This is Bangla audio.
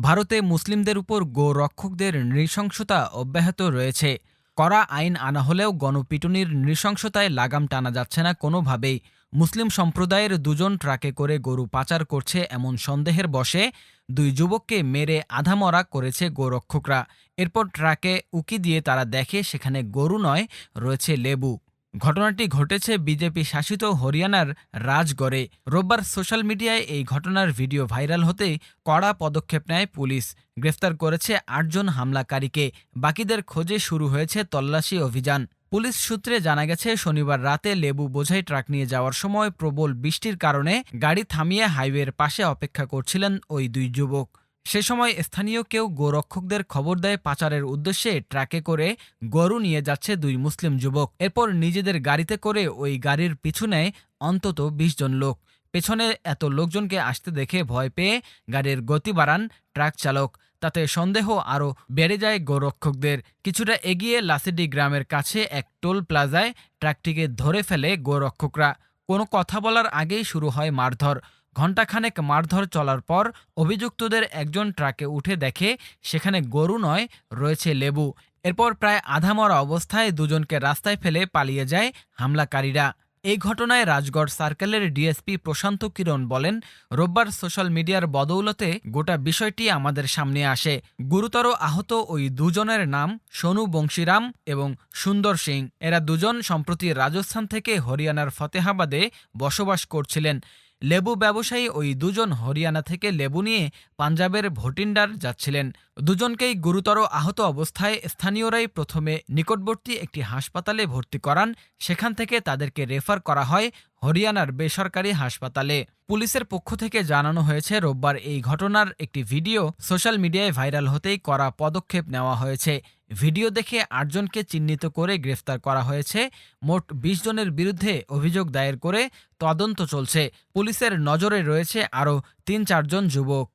ভারতে মুসলিমদের উপর গোরক্ষকদের নৃশংসতা অব্যাহত রয়েছে। কড়া আইন আনা হলেও গণপিটুনির নৃশংসতায় লাগাম টানা যাচ্ছে না কোনোভাবেই। মুসলিম সম্প্রদায়ের দুজন ট্রাকে করে গরু পাচার করছে এমন সন্দেহের বশে দুই যুবককে মেরে আধামরা করেছে গোরক্ষকরা। এরপর ট্রাকে উকি দিয়ে তারা দেখে সেখানে গরু নয়, রয়েছে লেবু। ঘটনাটি ঘটেছে বিজেপি শাসিত হরিয়ানার রাজগড়ে। রোববার সোশ্যাল মিডিয়ায় এই ঘটনার ভিডিও ভাইরাল হতে কড়া পদক্ষেপ নেয় পুলিশ। গ্রেফতার করেছে আটজন হামলাকারীকে। বাকিদের খোঁজে শুরু হয়েছে তল্লাশি অভিযান। পুলিশ সূত্রে জানা গেছে, শনিবার রাতে লেবু বোঝাই ট্রাক নিয়ে যাওয়ার সময় প্রবল বৃষ্টির কারণে গাড়ি থামিয়ে হাইওয়ের পাশে অপেক্ষা করছিলেন ওই দুই যুবক। সে সময় স্থানীয় কেউ গোরক্ষকদের খবর দেয় পাচারের উদ্দেশ্যে ট্রাকে করে গরু নিয়ে যাচ্ছে দুই মুসলিম যুবক। এরপর নিজেদের গাড়িতে করে ওই গাড়ির পিছু নেয় অন্তত বিশ জন লোক। পেছনে এত লোকজনকে আসতে দেখে ভয় পেয়ে গাড়ির গতি বাড়ান ট্রাক চালক। তাতে সন্দেহ আরও বেড়ে যায় গোরক্ষকদের। কিছুটা এগিয়ে লাসিডি গ্রামের কাছে এক টোল প্লাজায় ট্রাকটিকে ধরে ফেলে গোরক্ষকরা। কোনো কথা বলার আগেই শুরু হয় মারধর। ঘণ্টাখানেক মারধর চলার পর অভিযুক্তদের একজন ট্রাকে উঠে দেখে সেখানে গরু নয়, রয়েছে লেবু। এরপর প্রায় আধামরা অবস্থায় দুজনকে রাস্তায় ফেলে পালিয়ে যায় হামলাকারীরা। এই ঘটনায় রাজগড় সার্কেলের ডিএসপি প্রশান্ত কিরণ বলেন, রোববার সোশ্যাল মিডিয়ার বদৌলতে গোটা বিষয়টি আমাদের সামনে আসে। গুরুতর আহত ওই দুজনের নাম সোনু বংশীরাম এবং সুন্দর সিং। এরা দুজন সম্প্রতি রাজস্থান থেকে হরিয়ানার ফতেহাবাদে বসবাস করছিলেন। লেবু ব্যবসায়ী ওই দুজন হরিয়ানা থেকে লেবু নিয়ে পাঞ্জাবের ভটিন্ডার যাচ্ছিলেন। দুজনকেই গুরুতর আহত অবস্থায় স্থানীয়রাই প্রথমে নিকটবর্তী একটি হাসপাতালে ভর্তি করান। সেখান থেকে তাদেরকে রেফার করা হয় হরিয়ানার বেসরকারি হাসপাতালে। পুলিশের পক্ষ থেকে জানানো হয়েছে, রোববার এই ঘটনার একটি ভিডিও সোশ্যাল মিডিয়ায় ভাইরাল হতেই করা পদক্ষেপ নেওয়া হয়েছে। ভিডিও দেখে আটজনকে চিহ্নিত করে গ্রেফতার করা হয়েছে। মোট বিশ জনের বিরুদ্ধে অভিযোগ দায়ের করে তদন্ত চলছে। পুলিশের নজরে রয়েছে আরও তিন চারজন যুবক।